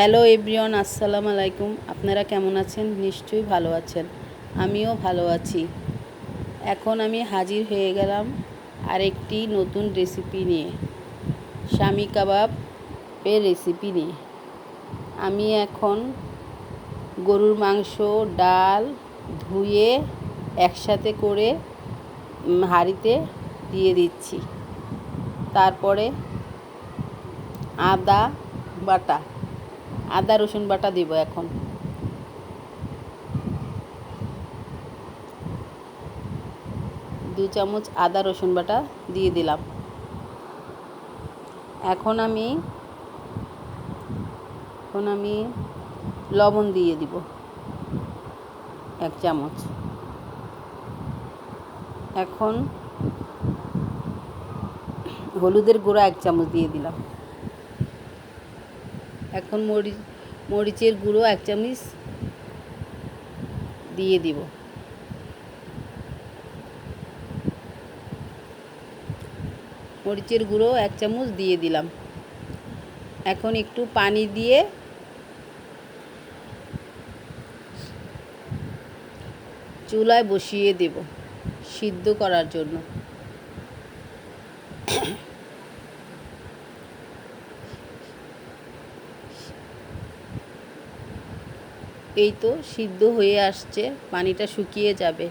Hello everyone, আসসালামু আলাইকুম। আপনারা কেমন আছেন? নিশ্চয়ই ভালো আছেন। আমিও ভালো আছি। এখন আমি হাজির হয়ে গেলাম আরেকটি নতুন রেসিপি নিয়ে। স্বামী কাবাব এর রেসিপি নিয়ে। আমি এখন গরুর মাংস, ডাল ধুয়ে একসাথে করে হাঁড়িতে দিয়ে দিচ্ছি। তারপরে আদা বাটা। আদা, রসুন বাটা দিব এখন। দু চামচ আদা, রসুন বাটা দিয়ে দিলাম। এখন আমি এখন আমি লবণ দিয়ে দিব, এক চামচ। এখন হলুদের গুঁড়া এক চামচ দিয়ে দিলাম। এখন মরিচ মরিচের গুঁড়ো এক চামচ দিয়ে দিব। মরিচের গুঁড়ো এক চামচ দিয়ে দিলাম। এখন একটু পানি দিয়ে চুলায় বসিয়ে দেব সিদ্ধ করার জন্য। এই তো সিদ্ধ হয়ে আসছে, পানিটা শুকিয়ে যাবে।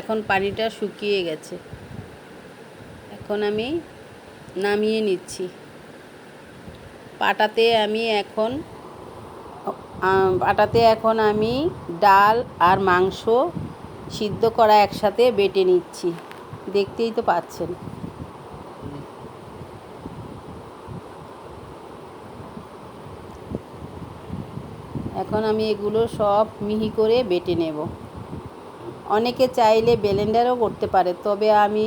এখন পানিটা শুকিয়ে গেছে। এখন আমি নামিয়ে নিচ্ছি। পাটাতে আমি এখন পাটাতে এখন আমি ডাল আর মাংস সিদ্ধ করা একসাথে বেটে নিচ্ছি। দেখতেই তো পাচ্ছেন। এখন আমি এগুলো সব মিহি করে বেটে নেব। অনেকে চাইলে ব্লেন্ডারও করতে পারে, তবে আমি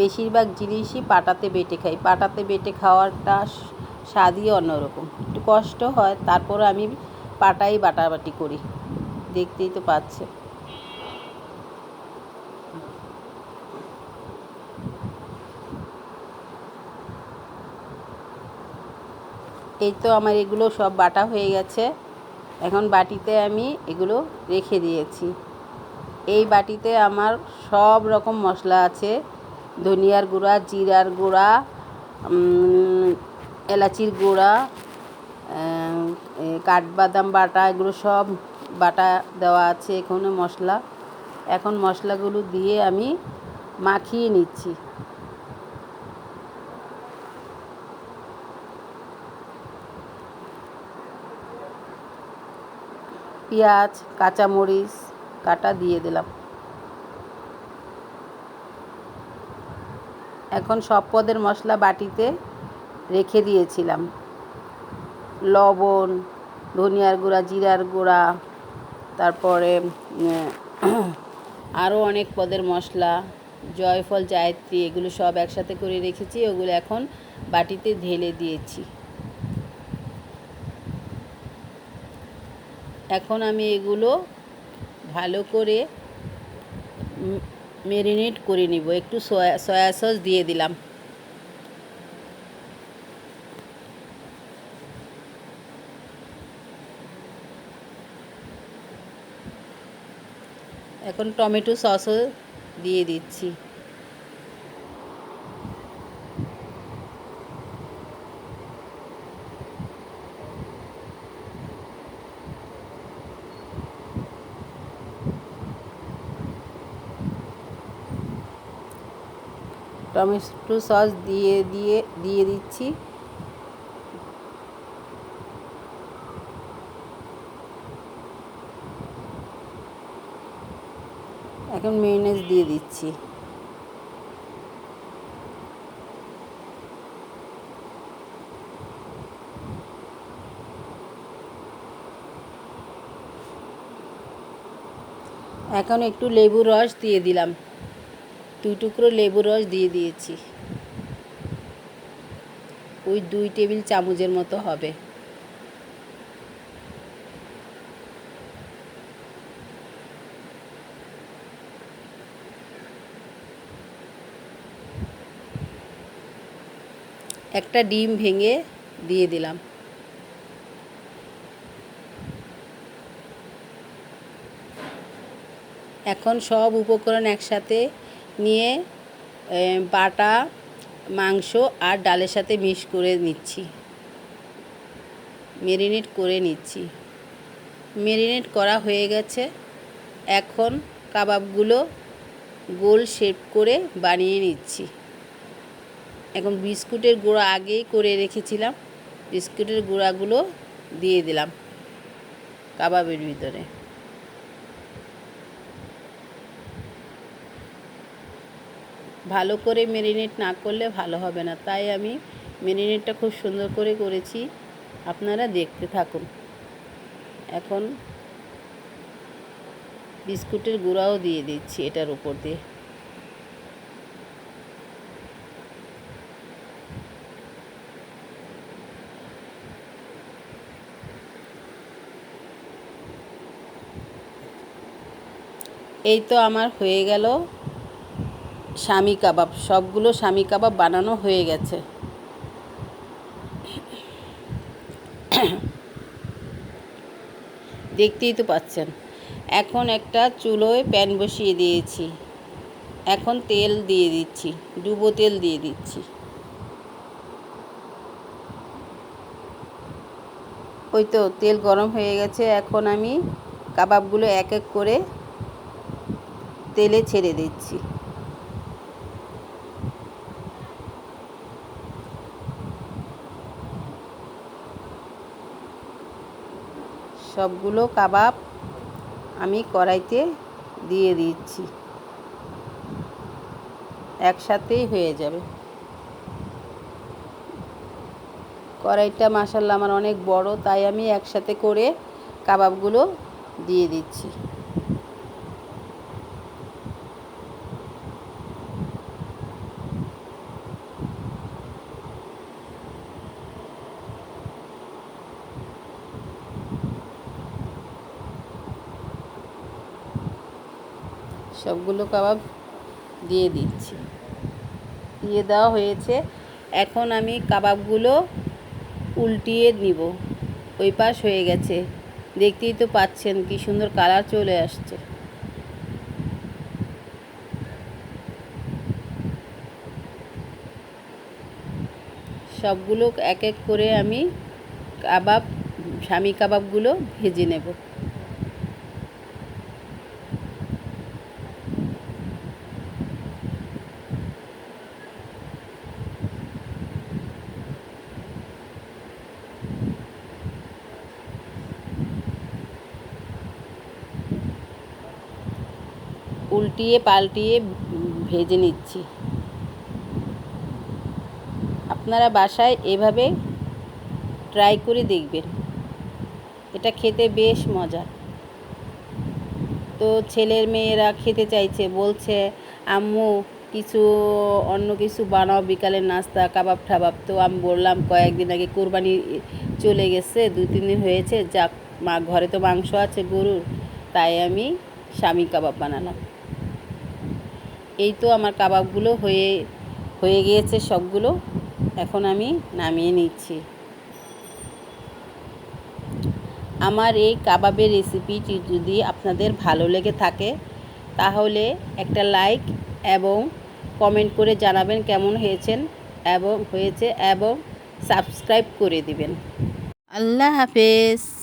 বেশিরভাগ জিনিসই পাটাতে বেটে খাই। পাটাতে বেটে খাওয়ারটা স্বাদই অন্যরকম। একটু কষ্ট হয়, তারপর আমি পাটাই বাটাবাটি করি। দেখতেই তো পাচ্ছে এই তো আমার এগুলো সব বাটা হয়ে গেছে। এখন বাটিতে আমি এগুলো রেখে দিয়েছি। এই বাটিতে আমার সব রকম মশলা আছে। ধনিয়ার গুঁড়া, জিরার গুঁড়া এলাচির গুঁড়া কাঠবাদাম বাটা, এগুলো সব বাটা দেওয়া আছে এখানে মশলা। এখন মশলাগুলো দিয়ে আমি মাখিয়ে নিচ্ছি। পেঁয়াজ, কাঁচামরিচ কাটা দিয়ে দিলাম। এখন সব পদের মশলা বাটিতে রেখে দিয়েছিলাম। লবণ, ধনিয়ার গুঁড়া, জিরার গুঁড়া, তারপরে আরও অনেক পদের মশলা, জয়ফল, জায়ত্রী, এগুলো সব একসাথে করে রেখেছি, ওগুলো এখন বাটিতে ঢেলে দিয়েছি। এখন আমি এগুলো ভালো করে মেরিনেট করে নিব। একটু সয়া সয়া সস দিয়ে দিলাম। এখন টমেটো সসও দিয়ে দিচ্ছি। টমেটো সস দিয়ে দিয়ে দিয়ে দিচ্ছি। এখন মেয়োনেজ দিয়ে দিচ্ছি। এখন একটু লেবু রস দিয়ে দিলাম। দুই টুকরো লেবু রস দিয়ে দিয়েছি। ওই দুই টেবিল চামচের মতো হবে। একটা ডিম ভেঙে দিয়ে দিলাম। এখন সব উপকরণ একসাথে নিয়ে বাটা, মাংস আর ডালের সাথে মিক্স করে নিচ্ছি। মেরিনেট করে নিচ্ছি। মেরিনেট করা হয়ে গেছে। এখন কাবাবগুলো গোল শেপ করে বানিয়ে নিচ্ছি। এখন বিস্কুটের গুঁড়ো আগেই করে রেখেছিলাম। বিস্কুটের গুঁড়াগুলো দিয়ে দিলাম কাবাবের ভিতরে। ভালো করে মেরিনেট না করলে ভালো হবে না। তাই আমি মেরিনেটটা খুব সুন্দর করে করেছি। আপনারা দেখতে থাকুন। এখন বিস্কুটের গুঁড়াও দিয়ে দিচ্ছি এটার উপর দিয়ে। এই তো আমার হয়ে গেল। স্বামী কাবাব, সবগুলো স্বামী কাবাব বানানো হয়ে গেছে। দেখতেই তো পাচ্ছেন, এখন একটা চুলোয় প্যান বসিয়ে দিয়েছি। এখন তেল দিয়ে দিচ্ছি, ডুবো তেল দিয়ে দিচ্ছি। ওই তো তেল গরম হয়ে গেছে, এখন আমি কাবাবগুলো এক এক করে তেলে ছেড়ে দিচ্ছি। সবগুলো কাবাব আমি কড়াইতে দিয়ে দিচ্ছি। একসাথেই হয়ে যাবে। কড়াইটা মাসাল্লাহ আমার অনেক বড়, তাই আমি একসাথে করে কাবাবগুলো দিয়ে দিচ্ছি। সবগুলো কাবাব দিয়ে দিচ্ছি। দিয়ে দেওয়া হয়েছে। এখন আমি কাবাবগুলো উল্টিয়ে নিব। ওই পাশ হয়ে গেছে। দেখতেই তো পাচ্ছেন কি সুন্দর কালার চলে আসছে। সবগুলো এক এক করে আমি কাবাব, স্বামী কাবাবগুলো ভেজে নেব। উল্টিয়ে পাল্টিয়ে ভেজে নিচ্ছি। আপনারা বাসায় এভাবে ট্রাই করে দেখবেন। এটা খেতে বেশ মজা তো ছেলের মেয়েরা খেতে চাইছে, বলছে, আম্মু, কিছু অন্য কিছু বানাও, বিকালের নাস্তা, কাবাব ঠাবাব। তো আমি বললাম, কয়েকদিন আগে কোরবানি চলে গেছে দু তিন দিন হয়েছে, যাক, মা, ঘরে তো মাংস আছে গরুর, তাই আমি স্বামী কাবাব বানালাম। এই তো আমার কাবাবগুলো হয়ে হয়ে গিয়েছে সবগুলো। এখন আমি নামিয়ে নিচ্ছি। আমার এই কাবাবের রেসিপিটি যদি আপনাদের ভালো লেগে থাকে, তাহলে একটা লাইক এবং কমেন্ট করে জানাবেন কেমন হয়েছেন এবং, হয়েছে এবং সাবস্ক্রাইব করে দিবেন। আল্লাহ হাফেজ।